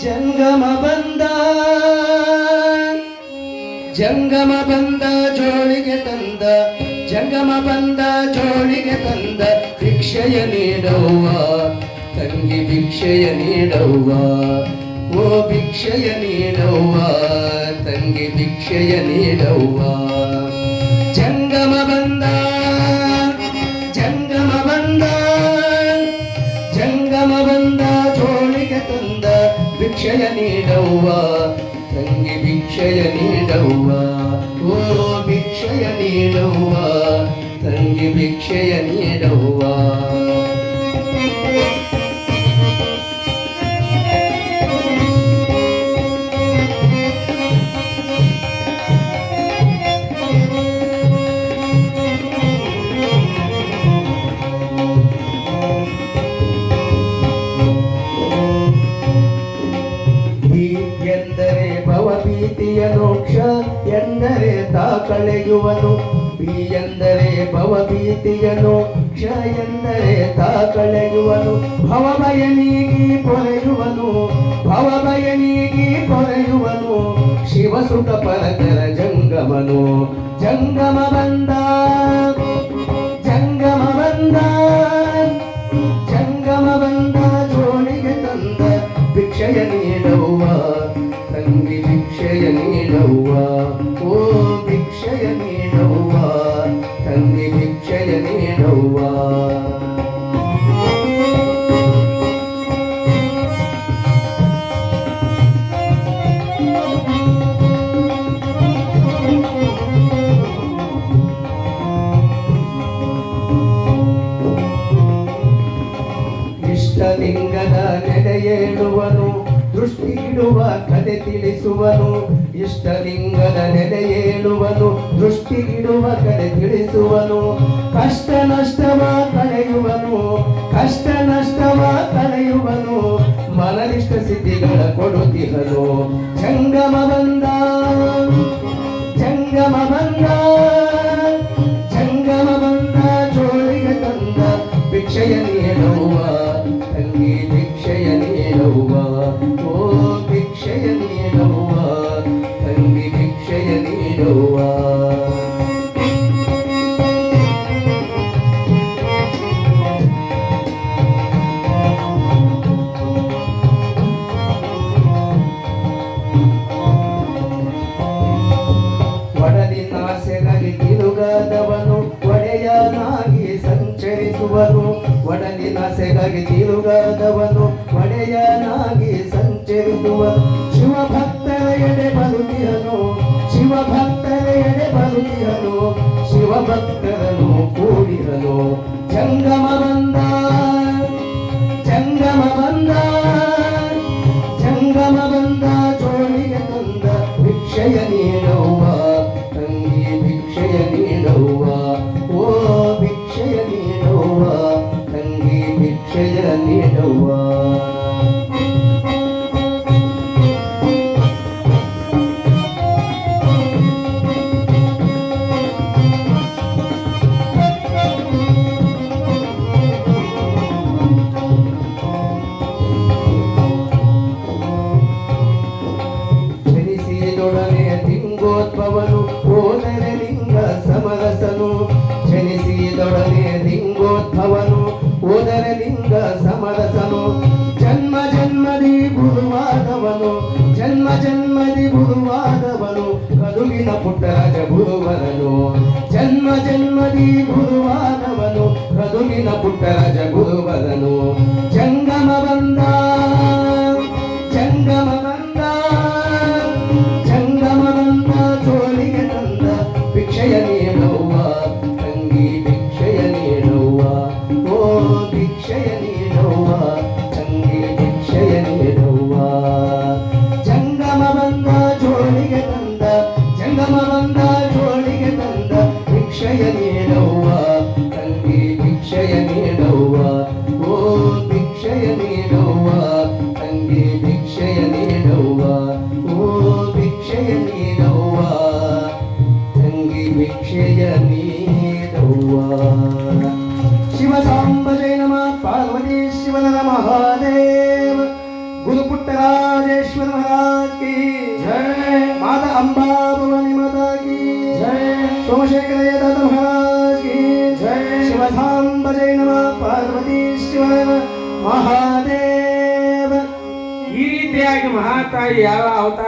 ಜಂಗಮ ಬಂದ ಜಂಗಮ ಬಂದ, ಜೋಳಿಗೆ ತಂದ, ಜಂಗಮ ಬಂದ, ಜೋಳಿಗೆ ತಂದ, ಭಿಕ್ಷೆಯ ನೀಡವ್ವ, ತಂಗಿ ಭಿಕ್ಷೆಯ ನೀಡವ್ವ, ಓ ಭಿಕ್ಷೆಯ ನೀಡವ್ವ, ತಂಗಿ ಭಿಕ್ಷೆಯ ನೀಡವ್ವ. ಭಿಕ್ಷೆಯ ನೀಡವ್ವ ತಂಗಿ ಭಿಕ್ಷೆಯ ನೀಡವ್ವ ಓ ಭಿಕ್ಷೆಯ ನೀಡವ್ವ ತಂಗಿ ಭಿಕ್ಷೆಯ ನೀಡವ್ವ ಮೋಕ್ಷ ಎಂದರೆ ತಾ ಕಳೆಯುವನು. ಬಿ ಎಂದರೆ ಎಂದರೆ ತಾ ಕಳೆಯುವನು. ಭವಭಯ ನೀಗಿ ಪೊರೆಯುವನು ಭವಭಯನೀಗಿ ಪೊರೆಯುವನು. ಶಿವಸುಖ ಪರಕರ ಜಂಗಮನು, ಜಂಗಮ ಬಂದ ಜಂಗಮ ಬಂದ. ನೆಲೆಯೇಳುವನು ದೃಷ್ಟಿಗಿಡುವ ಕತೆ ತಿಳಿಸುವನು, ಇಷ್ಟಲಿಂಗದ ನೆಲೆಯೇಳುವನು ದೃಷ್ಟಿಗಿಡುವ ಕಡೆ ತಿಳಿಸುವನು. ಕಷ್ಟ ನಷ್ಟವ ಕಳೆಯುವನು ಕಷ್ಟ ನಷ್ಟವ ಕಳೆಯುವನು ಮನರಿಷ್ಟ ಸಿದ್ಧಿಗಳ ಕೊಡುತ್ತಿಹನು ಜಂಗಮ ಬಂದ ಒಡೆಯನಾಗಿ ಶಿವ ಶಿವಭಕ್ತರ ಎಡೆ ಬದುಕಿಯನು ಶಿವಭಕ್ತರ ಎಡೆ ಬದುಕಿಯನು ಶಿವಭಕ್ತರನು ಕೂಡಿರಲು. ಜಂಗಮ ಬಂದ ಜಂಗಮ ಬಂದ ಜಂಗಮ ಬಂದ ಜೋಳಿಗೆ ತಂದ ಭಿಕ್ಷೆಯ ನೀಡುವ జన్మ జన్మది గురువాదవను జన్మ జన్మది గురువాదవను కదుగిన పుట్టరాజ గురువరను. జన్మ జన్మది గురువాదవను కదుగిన పుట్టరాజ ನೀಡವ್ವ ತಂಗಿ ಭಿಕ್ಷೆಯ ನೀಡವ್ವ ಓ ಭಿಕ್ಷೆಯ ನೀಡವ್ವ ತಂಗಿ ಭಿಕ್ಷೆಯ ನೀಡವ್ವ ಓ ಭಿಕ್ಷೆಯ ನೀಡವ್ವ ತಂಗಿ ಭಿಕ್ಷೆಯ ನೀಡವ್ವ ಶಿವ ಸಾಂಬಜಯ ನಮ ಪಾರ್ವತಿ ಶಿವನ ಮಹಾದೇವ गुरुपुट्टराजेश्वर महाराज की जय माता अम्बा भवानी माता की जय सोमशेखर ಮಹಾದೇವ. ಈ ರೀತಿಯಾಗಿ ಮಹಾತಾಯಿ ಯಾವ ಅವತಾರ